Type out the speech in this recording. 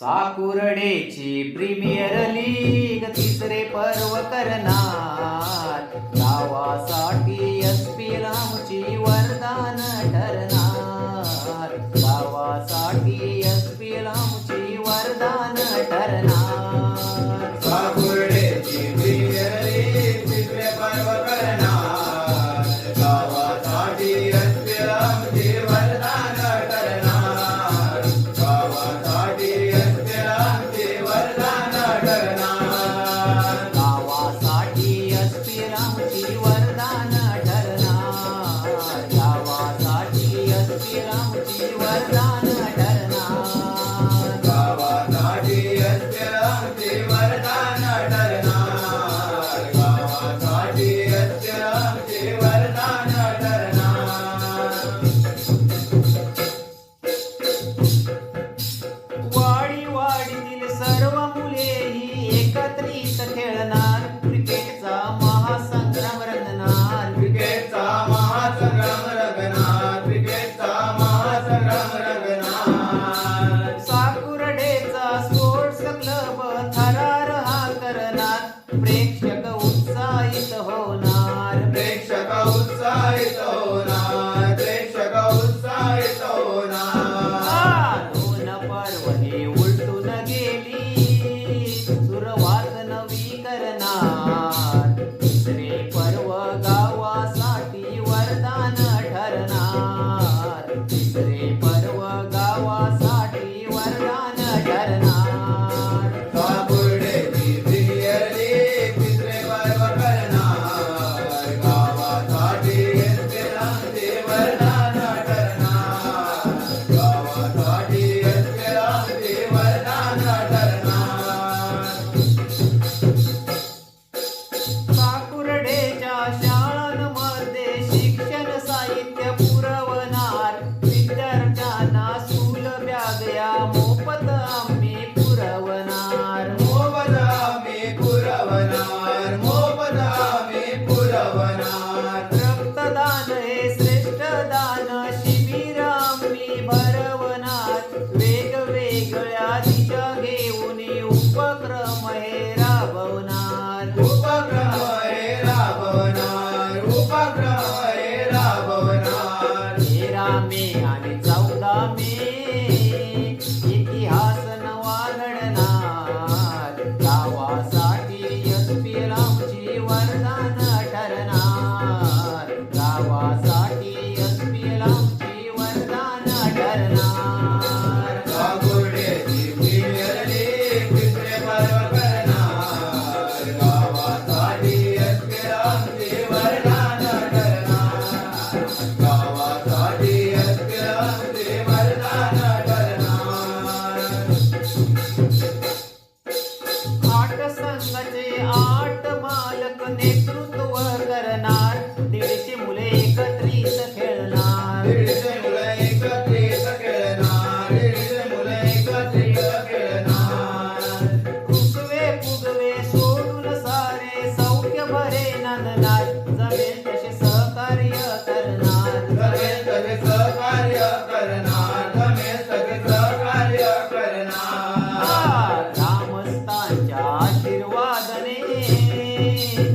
साकुरडेची premier league तिसरे पर्व करणार. भक्ती वरदान ठरणार गावासाठी असती रामची वरदान ठरणार गावासाठी वाडी वाडीतील सर्व मुले ही एकत्रित खेळणार. स्पोर्ट्स क्लब हा करणार. प्रेक्षक उत्साहित होणार. प्रेक्षक उत्साहित got it. उपक्रम हे राबवणार उपक्रम हे राबवणार उपक्रम आणि चौदा मे Amém.